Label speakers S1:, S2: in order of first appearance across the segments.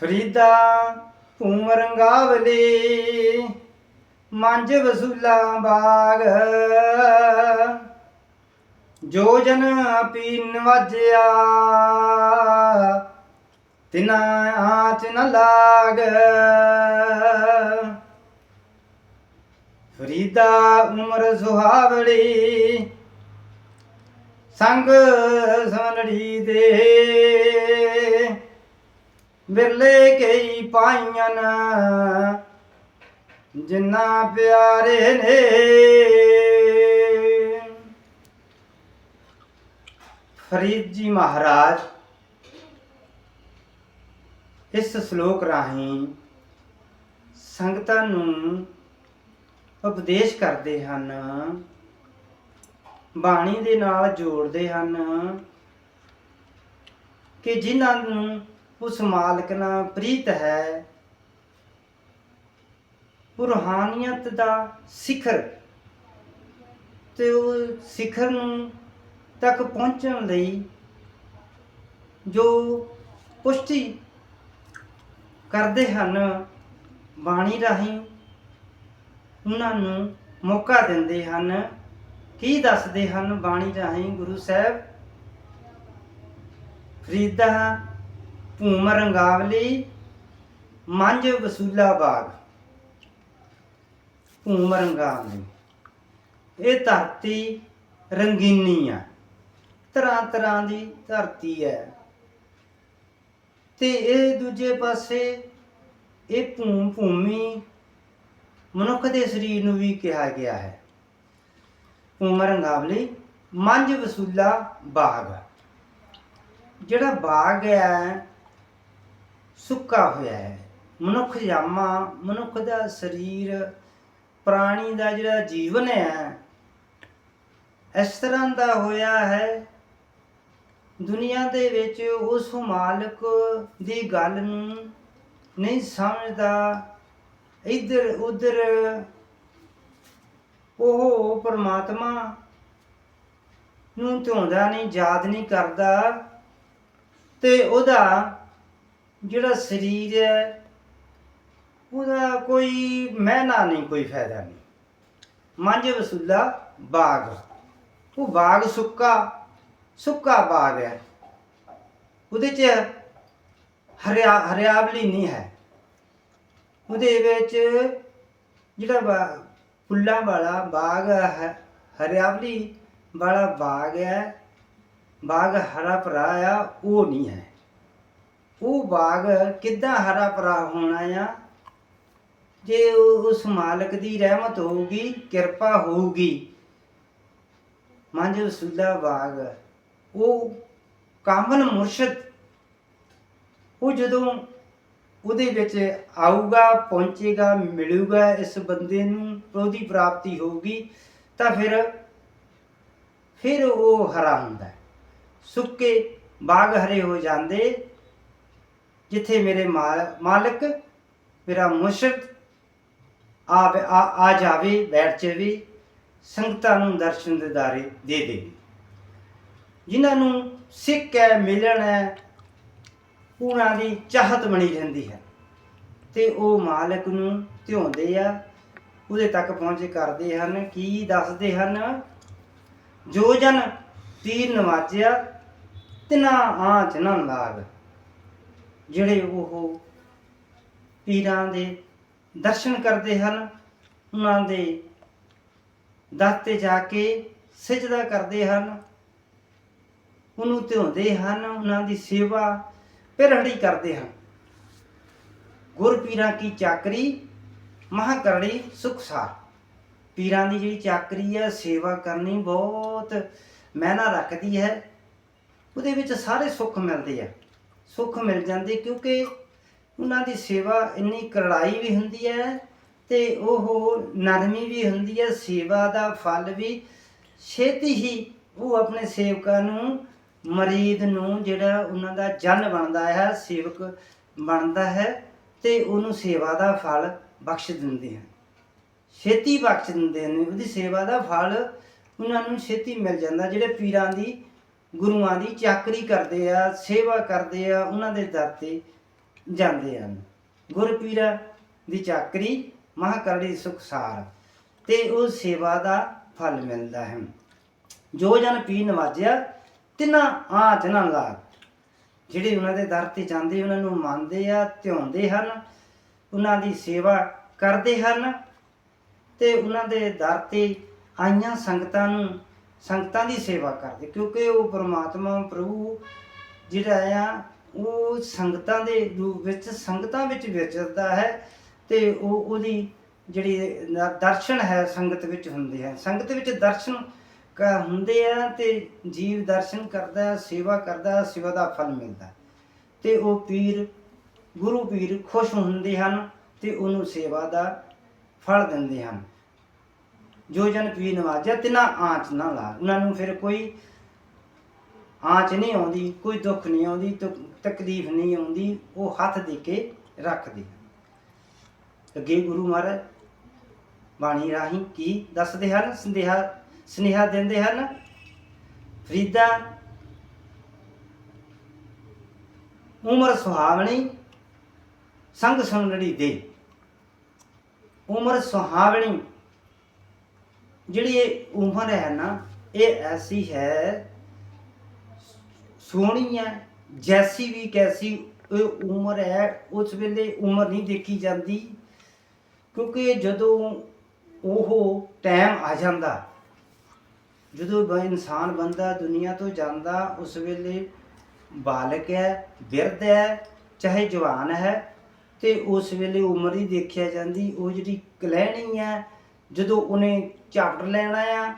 S1: ਫਰੀਦਾ ਭੂਮ ਰੰਗਾਵਲੀ ਮੰਜ ਵਸੂਲਾ ਬਾਗ। ਜੋ ਜਨ ਪੀਨ ਵਾਜਿਆ, ਤਿਨਾ ਆਚ ਨ ਲਾਗ। ਫਰੀਦਾ ਉਮਰ ਸੁਹਾਵੜੀ ਸੰਗ ਸਵਨੜੀ ਦੇ। ਵਿਰਲੇ ਕਈ ਪਾਈਆਂ ਜਿੰਨਾ ਪਿਆਰੇ ਨੇ। ਫਰੀਦ ਜੀ ਮਹਾਰਾਜ, ਇਸ ਸ਼ਲੋਕ ਰਾਹੀਂ ਸੰਗਤਾਂ ਨੂੰ ਉਪਦੇਸ਼ ਕਰਦੇ ਹਨ। ਬਾਣੀ ਦੇ ਨਾਲ ਜੋੜਦੇ ਹਨ ਕਿ ਜਿਨ੍ਹਾਂ ਨੂੰ ਉਸ ਮਾਲਕ ਨਾਲ ਪ੍ਰੀਤ ਹੈ। ਉਹ ਰੂਹਾਨੀਅਤ ਦਾ ਸਿਖਰ ਤੇ ਉਹ ਸਿਖਰ ਨੂੰ ਤੱਕ ਪਹੁੰਚਣ ਲਈ ਜੋ ਪੁਸ਼ਟੀ ਕਰਦੇ ਹਨ, ਬਾਣੀ ਰਾਹੀਂ ਉਹਨਾਂ ਨੂੰ ਮੌਕਾ ਦਿੰਦੇ ਹਨ। ਕੀ ਦੱਸਦੇ ਹਨ ਬਾਣੀ ਰਾਹੀਂ ਗੁਰੂ ਸਾਹਿਬ? ਫਰੀਦਾ ਭੂਮ ਰੰਗਾਵਲੀ, ਮੰਝ ਵਸੂਲਾ ਬਾਗ ਭੂਮ ਰੰਗਾਵਲੀ। ਇਹ ਧਰਤੀ ਰੰਗੀਨੀ ਆ। ਤਰ੍ਹਾਂ ਤਰ੍ਹਾਂ ਦੀ ਧਰਤੀ ਹੈ। ਤੇ ਇਹ ਦੂਜੇ ਪਾਸੇ ਇਹ ਭੂਮ ਭੂਮੀ ਮਨੁੱਖ ਦੇ ਸਰੀਰ ਨੂੰ ਵੀ ਕਿਹਾ ਗਿਆ ਹੈ। ਭੂਮ ਰੰਗਾਵਲੀ, ਮੰਝ ਵਸੂਲਾ ਬਾਗ ਜਿਹੜਾ ਬਾਗ ਹੈ ਸੁੱਕਾ ਹੋਇਆ ਹੈ। ਮਨੁੱਖ ਜਾਮਾ ਮਨੁੱਖ ਦਾ ਸਰੀਰ, ਪ੍ਰਾਣੀ ਦਾ ਜਿਹੜਾ ਜੀਵਨ ਹੈ, ਇਸ ਤਰ੍ਹਾਂ ਦਾ ਹੋਇਆ ਹੈ। ਦੁਨੀਆ ਦੇ ਵਿੱਚ ਉਸ ਮਾਲਕ ਦੀ ਗੱਲ ਨੂੰ ਨਹੀਂ ਸਮਝਦਾ। ਇੱਧਰ, ਉੱਧਰ ਉਹ ਪਰਮਾਤਮਾ ਨੂੰ ਧਿਆਉਂਦਾ ਨਹੀਂ, ਯਾਦ ਨਹੀਂ ਕਰਦਾ ਤੇ ਉਹਦਾ ਜਿਹੜਾ ਸਰੀਰ ਹੈ, ਉਹਦਾ ਕੋਈ ਮਹਿਨਾ ਨਹੀਂ, ਕੋਈ ਫਾਇਦਾ ਨਹੀਂ। ਮੰਝ ਵਸੂਲਾ ਬਾਗ। ਉਹ ਬਾਗ ਸੁੱਕਾ ਸੁੱਕਾ ਬਾਗ ਹੈ। ਉਹਦੇ 'ਚ ਹਰਿਆ, ਹਰਿਆਵਲੀ ਨਹੀਂ ਹੈ। ਉਹਦੇ ਵਿੱਚ ਜਿਹੜਾ ਬਾ- ਫੁੱਲਾਂ ਵਾਲਾ ਬਾਗ ਹੈ, ਹਰਿਆਵਲੀ ਵਾਲਾ ਬਾਗ ਹੈ, ਬਾਗ ਹਰਾ ਭਰਾ ਆ, ਉਹ ਨਹੀਂ ਹੈ। ਉਹ ਬਾਗ ਕਿੱਦਾਂ ਹਰਾ ਭਰਾ ਹੋਣਾ ਆ? ਜੇ ਉਸ ਮਾਲਕ ਦੀ ਰਹਿਮਤ ਹੋਊਗੀ, ਕਿਰਪਾ ਹੋਊਗੀ। ਮੰਜ ਸੁੱਲਾ ਬਾਗ। ਉਹ ਕਾਮਲ ਮੁਰਸ਼ਦ। ਉਹ ਜਦੋਂ ਉਹਦੇ ਵਿੱਚ ਆਊਗਾ, ਪਹੁੰਚੇਗਾ, ਮਿਲੂਗਾ, ਇਸ ਬੰਦੇ ਨੂੰ ਉਹਦੀ ਪ੍ਰਾਪਤੀ ਹੋਊਗੀ, ਤਾਂ ਫਿਰ ਫਿਰ ਉਹ ਹਰਾ ਹੁੰਦਾ। ਸੁੱਕੇ ਬਾਗ ਹਰੇ ਹੋ ਜਾਂਦੇ ਜਿੱਥੇ ਮੇਰੇ ਮਾ- ਮਾਲਕ, ਮੇਰਾ ਮੁਰਸ਼ਦ ਆ ਆ ਜਾਵੇ, ਬੈਠ ਜਾਵੇ, ਸੰਗਤਾਂ ਨੂੰ ਦਰਸ਼ਨ ਦਿਦਾਰੇ ਦੇ ਦੇਵੇ ਜਿਨ੍ਹਾਂ ਨੂੰ ਸਿੱਖ ਹੈ, ਮਿਲਣ ਹੈ, ਉਹਨਾਂ ਦੀ ਚਾਹਤ ਬਣੀ ਰਹਿੰਦੀ ਹੈ। ਤੇ ਉਹ ਮਾਲਕ ਨੂੰ ਧਿਆਉਂਦੇ ਆ, ਉਹਦੇ ਤੱਕ ਪਹੁੰਚ ਕਰਦੇ ਹਨ, ਕੀ ਦੱਸਦੇ ਹਨ? ਜੋ ਜਨ ਤੀਰ ਨਵਾਜਿਆ, ਤਿਨਾ ਆ ਨਾ ਲਾਗ। ਜਿਹੜੇ ਉਹ ਪੀਰਾਂ ਦੇ ਦਰਸ਼ਨ ਕਰਦੇ ਹਨ, ਉਹਨਾਂ ਦੇ ਦਰ ਤੇ ਜਾ ਕੇ ਸਜਦਾ ਕਰਦੇ ਹਨ। ਉਹਨੂੰ ਧਿਆਉਂਦੇ ਹਨ, ਉਹਨਾਂ ਦੀ ਸੇਵਾ ਪਿਰਹੜੀ ਕਰਦੇ ਹਨ। ਗੁਰ ਪੀਰਾਂ ਕੀ ਚਾਕਰੀ ਮਹਾ ਕਰੜੀ ਸੁਖਸਾਰ ਪੀਰਾਂ ਦੀ ਜਿਹੜੀ ਚਾਕਰੀ ਹੈ ਸੇਵਾ ਕਰਨੀ ਬਹੁਤ ਮਹਿਨਾ ਰੱਖਦੀ ਹੈ। ਉਹਦੇ ਵਿੱਚ ਸਾਰੇ ਸੁੱਖ ਮਿਲਦੇ ਆ। ਸੁੱਖ ਮਿਲ ਜਾਂਦੇ ਕਿਉਂਕਿ ਉਹਨਾਂ ਦੀ ਸੇਵਾ ਇੰਨੀ ਕਰੜਾਈ ਵੀ ਹੁੰਦੀ ਹੈ ਤੇ ਉਹ ਨਰਮੀ ਵੀ ਹੁੰਦੀ ਹੈ, ਸੇਵਾ ਦਾ ਫਲ ਵੀ। ਛੇਤੀ ਹੀ ਉਹ ਆਪਣੇ ਸੇਵਕਾਂ ਨੂੰ, ਮਰੀਦ ਨੂੰ ਜਿਹੜਾ ਉਹਨਾਂ ਦਾ ਜਨ ਬਣਦਾ ਹੈ, ਸੇਵਕ ਬਣਦਾ ਹੈ ਤੇ ਉਹਨੂੰ ਸੇਵਾ ਦਾ ਫਲ ਬਖਸ਼ ਦਿੰਦੇ ਹਨ। ਛੇਤੀ ਬਖਸ਼ ਦਿੰਦੇ ਨੇ ਉਹਦੀ ਸੇਵਾ ਦਾ ਫਲ ਉਹਨਾਂ ਨੂੰ ਛੇਤੀ ਮਿਲ ਜਾਂਦਾ, ਜਿਹੜੇ ਪੀਰਾਂ ਦੀ ਗੁਰੂਆਂ ਦੀ ਚਾਕਰੀ ਕਰਦੇ ਆ, ਸੇਵਾ ਕਰਦੇ ਆ, ਉਹਨਾਂ ਦੇ ਦਰ ਤੇ ਜਾਂਦੇ ਹਨ। ਗੁਰਪੀਰਾ ਦੀ ਚਾਕਰੀ, ਮਹਾਕਰੜੀ ਸੁਖਸਾਰ ਤੇ ਉਹ ਸੇਵਾ ਦਾ ਫਲ ਮਿਲਦਾ ਹੈ। ਜੋ ਜਨ ਪੀ ਨਵਾਜਿਆ, ਤਿਨਾ ਆਚ ਨਾ ਲਾਗ ਜਿਹੜੇ ਉਹਨਾਂ ਦੇ ਦਰ ਤੇ ਜਾਂਦੇ, ਉਹਨਾਂ ਨੂੰ ਮੰਨਦੇ ਆ, ਧਿਆਉਂਦੇ ਹਨ, ਉਹਨਾਂ ਦੀ ਸੇਵਾ ਕਰਦੇ ਹਨ ਤੇ ਉਹਨਾਂ ਦੇ ਦਰ ਤੇ ਆਈਆਂ ਸੰਗਤਾਂ ਨੂੰ ਸੰਗਤਾਂ ਦੀ ਸੇਵਾ ਕਰਦੇ ਕਿਉਂਕਿ ਉਹ ਪ੍ਰਮਾਤਮਾ ਪ੍ਰਭੂ ਜਿਹੜਾ ਆ ਉਹ ਸੰਗਤਾਂ ਦੇ ਰੂਪ ਵਿੱਚ ਸੰਗਤਾਂ ਵਿੱਚ ਵਿਚਰਦਾ ਹੈ ਤੇ ਉਹ ਉਹਦੀ ਜਿਹੜੀ ਦਰਸ਼ਨ ਹੈ ਸੰਗਤ ਵਿੱਚ ਹੁੰਦੇ ਹੈ ਸੰਗਤ ਵਿੱਚ ਦਰਸ਼ਨ ਕ- ਹੁੰਦੇ ਆ ਤੇ ਜੀਵ ਦਰਸ਼ਨ ਕਰਦਾ ਸੇਵਾ ਕਰਦਾ ਹੈ, ਸੇਵਾ ਦਾ ਫਲ ਮਿਲਦਾ ਹੈ। ਤੇ ਉਹ ਪੀਰ ਗੁਰੂ ਪੀਰ ਖੁਸ਼ ਹੁੰਦੇ ਹਨ ਤੇ ਉਹਨੂੰ ਸੇਵਾ ਦਾ ਫਲ ਦਿੰਦੇ ਹਨ ਜੋ ਜਨ ਪੀਰ ਨਵਾਜਿਆ, ਤਿਨਾ ਆਂਚ ਨਾ ਲਾ। ਉਹਨਾਂ ਨੂੰ ਫਿਰ ਕੋਈ ਆਂਚ ਨਹੀਂ ਆਉਂਦੀ, ਕੋਈ ਦੁੱਖ ਨਹੀਂ ਆਉਂਦੀ ਤਕਲੀਫ ਨਹੀਂ ਆਉਂਦੀ, ਉਹ ਹੱਥ ਦੇ ਕੇ ਰੱਖਦੇ ਅੱਗੇ ਗੁਰੂ ਮਹਾਰਾਜ ਬਾਣੀ ਰਾਹੀਂ ਕੀ ਦੱਸਦੇ ਹਨ? ਸੰਦੇਹਾ, ਸਨੇਹਾ ਦਿੰਦੇ ਹਨ, ਫਰੀਦਾ, ਉਮਰ ਸੁਹਾਵਣੀ, ਸੰਗ ਸੰਗੜੀ ਦੇ। ਉਮਰ ਸੁਹਾਵਣੀ ਜਿਹੜੀ ਇਹ ਉਮਰ ਹੈ ਨਾ, ਇਹ ਐਸੀ ਹੈ, ਸੋਹਣੀ ਹੈ, ਜੈਸੀ ਵੀ ਕੈਸੀ ਇਹ ਉਮਰ ਹੈ, ਉਸ ਵੇਲੇ ਉਮਰ ਨਹੀਂ ਦੇਖੀ ਜਾਂਦੀ, ਕਿਉਂਕਿ ਜਦੋਂ ਉਹ ਟਾਈਮ ਆ ਜਾਂਦਾ, ਜਦੋਂ ਬ- ਇਨਸਾਨ ਬੰਦਾ ਦੁਨੀਆ ਤੋਂ ਜਾਂਦਾ, ਉਸ ਵੇਲੇ ਬਾਲਕ ਹੈ, ਬਿਰਧ ਹੈ, ਚਾਹੇ ਜਵਾਨ ਹੈ, ਤੇ ਉਸ ਵੇਲੇ ਉਮਰ ਹੀ ਦੇਖਿਆ ਜਾਂਦੀ, ਉਹ ਜਿਹੜੀ ਕਲਹਿਣੀ ਹੈ ਜਦੋਂ ਉਹਨੇ ਝਾਪਟ ਲੈਣਾ ਆ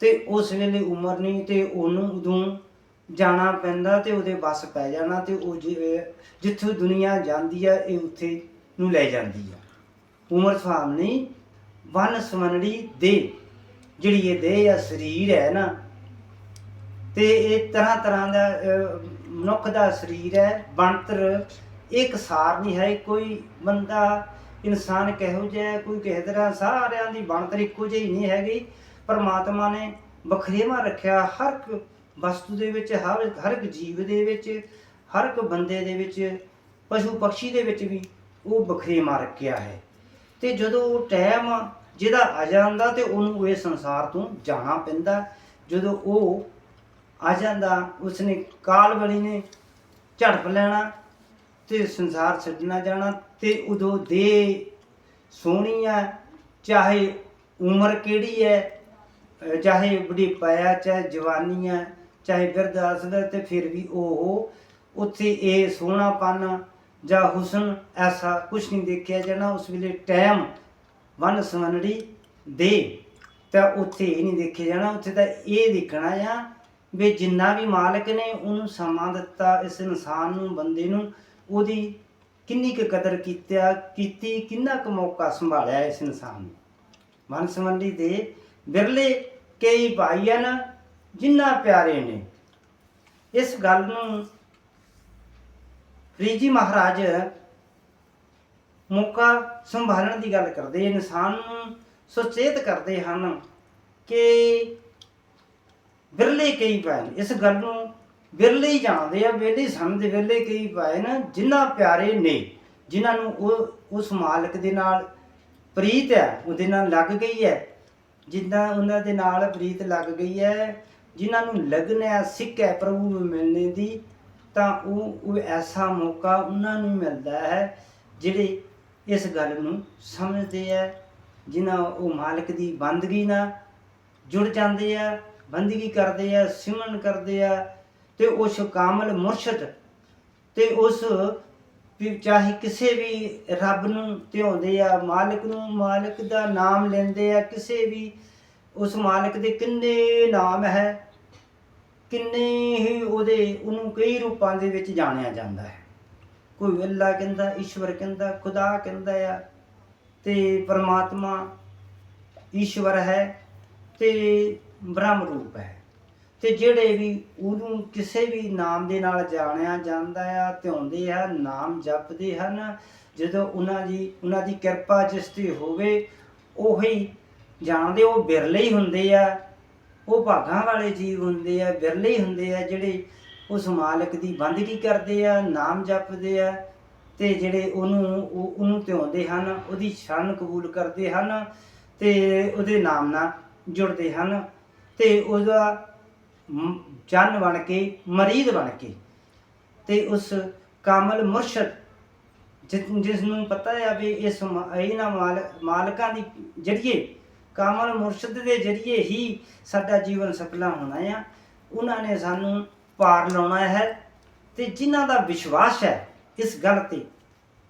S1: ਤੇ ਉਸ ਵੇਲੇ ਉਮਰ ਨਹੀਂ ਤੇ ਉਹਨੂੰ ਉਦੋਂ ਜਾਣਾ ਪੈਂਦਾ ਤੇ ਉਹਦੇ ਬਸ ਪੈ ਜਾਣਾ ਤੇ ਉਹ ਜਿ- ਜਿੱਥੋਂ ਦੁਨੀਆ ਜਾਂਦੀ ਆ, ਇਹ ਉੱਥੇ ਨੂੰ ਲੈ ਜਾਂਦੀ ਆ। ਉਮਰ ਸੁਹਾਵਣੀ ਵਨ ਸਮਨੜੀ ਦੇ, ਜਿਹੜੀ ਇਹ ਦੇਹ ਆ, ਸਰੀਰ ਹੈ ਨਾ, ਤੇ ਇਹ ਤਰ੍ਹਾਂ ਤਰ੍ਹਾਂ ਦਾ ਮਨੁੱਖ ਦਾ ਸਰੀਰ ਹੈ, ਬਣਤਰ ਇੱਕ ਸਾਰ ਨਹੀਂ ਹੈ, ਕੋਈ ਬੰਦਾ ਇਨਸਾਨ ਕਿਹੋ ਜਿਹਾ ਹੈ, ਕੋਈ ਕਿਸੇ ਤਰ੍ਹਾਂ ਸਾਰਿਆਂ ਦੀ ਬਣਤਰ ਇੱਕੋ ਜਿਹੀ ਨਹੀਂ ਹੈਗੀ। ਪਰਮਾਤਮਾ ਨੇ ਵਖਰੇਵਾ ਰੱਖਿਆ ਹਰ ਇੱਕ ਵਸਤੂ ਦੇ ਵਿੱਚ ਹਰ ਹਰ ਇੱਕ ਜੀਵ ਦੇ ਵਿੱਚ ਹਰ ਇੱਕ ਬੰਦੇ ਦੇ ਵਿੱਚ ਪਸ਼ੂ ਪਕਸ਼ੀ ਦੇ ਵਿੱਚ ਵੀ ਉਹ ਵਖਰੇਵਾ ਰੱਖਿਆ ਹੈ। ਤੇ ਜਦੋਂ ਉਹ ਟਾਈਮ ਜਿਹਦਾ ਆ ਜਾਂਦਾ ਤੇ ਉਹਨੂੰ ਇਹ ਸੰਸਾਰ ਤੋਂ ਜਾਣਾ ਪੈਂਦਾ। ਜਦੋਂ ਉਹ ਆ ਜਾਂਦਾ ਉਸਨੇ ਕਾਲ ਵਲੀ ਨੇ ਝੜਪ ਲੈਣਾ ਤੇ ਸੰਸਾਰ ਛੱਡਣਾ ਜਾਣਾ। ਤੇ ਉਦੋਂ ਦੇ ਸੋਹਣੀ ਆ, ਚਾਹੇ ਉਮਰ ਕਿਹੜੀ ਹੈ ਚਾਹੇ ਬੁਢੇਪਾ ਆ, ਚਾਹੇ ਜਵਾਨੀ ਆ, ਚਾਹੇ ਬਿਰਧ ਦਾ ਤੇ ਫਿਰ ਵੀ ਉਹ ਉੱਥੇ ਇਹ ਸੋਹਣਾਪਨ ਜਾਂ ਹੁਸਨ ਐਸਾ ਕੁਝ ਨਹੀਂ ਦੇਖਿਆ ਜਾਣਾ, ਉਸ ਵੇਲੇ ਟਾਈਮ ਵਨ ਸਵਨੜੀ ਦੇ ਤਾਂ ਉੱਥੇ ਇਹ ਨਹੀਂ ਦੇਖਿਆ ਜਾਣਾ, ਉੱਥੇ ਤਾਂ ਇਹ ਦੇਖਣਾ ਆ ਵੀ ਜਿੰਨਾ ਵੀ ਮਾਲਕ ਨੇ ਉਹਨੂੰ ਸਮਾਂ ਦਿੱਤਾ, ਇਸ ਇਨਸਾਨ ਨੂੰ, ਬੰਦੇ ਨੂੰ, ਉਹਦੀ ਕਿੰਨੀ ਕੁ ਕਦਰ ਕੀਤਾ ਕੀਤੀ, ਕਿੰਨਾ ਕੁ ਮੌਕਾ ਸੰਭਾਲਿਆ ਇਸ ਇਨਸਾਨ ਨੇ? ਮਨ ਸੰਬੰਧੀ ਦੇ ਬਿਰਲੇ ਕਈ ਭਾਈ ਹਨ ਜਿੰਨਾ ਪਿਆਰੇ ਨੇ। ਇਸ ਗੱਲ ਨੂੰ ਫਰੀਜੀ ਮਹਾਰਾਜ ਮੌਕਾ ਸੰਭਾਲਣ ਦੀ ਗੱਲ ਕਰਦੇ, ਇਨਸਾਨ ਨੂੰ ਸੁਚੇਤ ਕਰਦੇ ਹਨ ਕਿ ਬਿਰਲੇ ਕਈ ਪਏ ਨੇ ਇਸ ਗੱਲ ਨੂੰ ਬਿਰਲੇ ਹੀ ਜਾਣਦੇ ਆ ਵੇਲੇ ਸਮਝਦੇ ਵੇਲੇ ਕਈ ਪਾਏ ਨਾ ਜਿਨ੍ਹਾਂ ਪਿਆਰੇ ਨੇ, ਜਿਨ੍ਹਾਂ ਨੂੰ ਉਹ, ਉਸ ਮਾਲਕ ਦੇ ਨਾਲ ਪ੍ਰੀਤ ਹੈ, ਉਹਦੇ ਨਾਲ ਲੱਗ ਗਈ ਹੈ, ਜਿੱਦਾਂ ਉਹਨਾਂ ਦੇ ਨਾਲ ਪ੍ਰੀਤ ਲੱਗ ਗਈ ਹੈ, ਜਿਨ੍ਹਾਂ ਨੂੰ ਲਗਨ ਹੈ, ਸਿੱਖ ਹੈ, ਪ੍ਰਭੂ ਨੂੰ ਮਿਲਣੇ ਦੀ, ਤਾਂ ਉਹ ਉਹ ਐਸਾ ਮੌਕਾ ਉਹਨਾਂ ਨੂੰ ਮਿਲਦਾ ਹੈ, ਜਿਹੜੇ ਇਸ ਗੱਲ ਨੂੰ ਸਮਝਦੇ ਆ ਜਿਨ੍ਹਾਂ ਉਹ ਮਾਲਕ ਦੀ ਬੰਦਗੀ ਨਾਲ ਜੁੜ ਜਾਂਦੇ ਆ, ਬੰਦਗੀ ਕਰਦੇ ਆ, ਸਿਮਰਨ ਕਰਦੇ ਆ ਤੇ ਉਸ ਕਾਮਲ ਮੁਰਸ਼ਦ ਤੇ ਉਸ ਚਾਹੇ ਕਿਸੇ ਵੀ ਰੱਬ ਨੂੰ ਧਿਆਉਂਦੇ ਆ, ਮਾਲਕ ਨੂੰ, ਮਾਲਕ ਦਾ ਨਾਮ ਲੈਂਦੇ ਆ, ਕਿਸੇ ਵੀ ਉਸ ਮਾਲਕ ਦੇ ਕਿੰਨੇ ਨਾਮ ਹੈ, ਕਿੰਨੇ ਹੀ ਉਹਦੇ, ਉਹਨੂੰ ਕਈ ਰੂਪਾਂ ਦੇ ਵਿੱਚ ਜਾਣਿਆ ਜਾਂਦਾ ਹੈ। ਕੋਈ ਅੱਲਾ ਕਹਿੰਦਾ, ਈਸ਼ਵਰ ਕਹਿੰਦਾ, ਖੁਦਾ ਕਹਿੰਦਾ ਆ, ਤੇ ਪਰਮਾਤਮਾ ਈਸ਼ਵਰ ਹੈ ਤੇ ਬ੍ਰਹਮ ਰੂਪ ਹੈ। ਤੇ ਜਿਹੜੇ ਵੀ ਉਹਨੂੰ ਕਿਸੇ ਵੀ ਨਾਮ ਦੇ ਨਾਲ ਜਾਣਿਆ ਜਾਂਦਾ ਆ, ਧਿਆਉਂਦੇ ਆ, ਨਾਮ ਜਪਦੇ ਹਨ, ਜਦੋਂ ਉਹਨਾਂ ਦੀ ਉਹਨਾਂ ਦੀ ਕਿਰਪਾ ਜਿਸ ਤੇ ਹੋਵੇ, ਉਹੀ ਜਾਣਦੇ, ਉਹ ਬਿਰਲੇ ਹੀ ਹੁੰਦੇ ਆ, ਉਹ ਭਾਗਾਂ ਵਾਲੇ ਜੀਵ ਹੁੰਦੇ ਆ ਬਿਰਲੇ ਹੀ ਹੁੰਦੇ ਆ, ਜਿਹੜੇ ਉਸ ਮਾਲਕ ਦੀ ਬੰਦਗੀ ਕਰਦੇ ਆ, ਨਾਮ ਜਪਦੇ ਆ, ਤੇ ਜਿਹੜੇ ਉਹਨੂੰ, ਉਹ- ਉਹਨੂੰ ਧਿਆਉਂਦੇ ਹਨ, ਉਹਦੀ ਸ਼ਰਨ ਕਬੂਲ ਕਰਦੇ ਹਨ, ਤੇ ਉਹਦੇ ਨਾਮ ਨਾਲ ਜੁੜਦੇ ਹਨ, ਤੇ ਉਹਦਾ ਜਨ ਬਣ ਕੇ, ਮਰੀਦ ਬਣ ਕੇ। ਤੇ ਉਸ ਕਾਮਲ ਮੁਰਸ਼ਦ, ਜਿਸ ਨੂੰ ਪਤਾ ਹੈ ਵੀ ਇਸ ਮ- ਇਹਨਾਂ ਮਾਲ, ਮਾਲਕਾਂ ਦੀ ਜਰੀਏ, ਕਾਮਲ ਮੁਰਸ਼ਦ ਦੇ ਜਰੀਏ ਹੀ ਸਾਡਾ ਜੀਵਨ ਸਫਲਾ ਹੋਣਾ ਆ। ਉਹਨਾਂ ਨੇ ਸਾਨੂੰ ਪਾਰ ਲਾਉਣਾ ਹੈ ਤੇ ਜਿਨ੍ਹਾਂ ਦਾ ਵਿਸ਼ਵਾਸ ਹੈ ਇਸ ਗੱਲ ਤੇ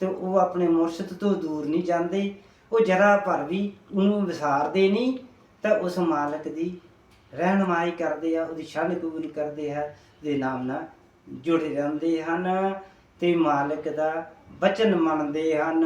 S1: ਤੇ ਉਹ ਆਪਣੇ ਮੁਰਸ਼ਦ ਤੋਂ ਦੂਰ ਨਹੀਂ ਜਾਂਦੇ। ਉਹ ਜਰਾ ਭਰ ਵੀ ਉਹਨੂੰ ਵਿਸਾਰਦੇ ਨਹੀਂ, ਤਾਂ ਉਸ ਮਾਲਕ ਦੀ ਰਹਿਨਮਾਈ ਕਰਦੇ ਆ, ਉਹਦੀ ਸ਼ਰਨ ਕਬੂਲ ਕਰਦੇ ਆ, ਦੇ ਨਾਮ ਨਾਲ ਜੁੜੇ ਰਹਿੰਦੇ ਹਨ ਤੇ ਮਾਲਕ ਦਾ ਬਚਨ ਮੰਨਦੇ ਹਨ।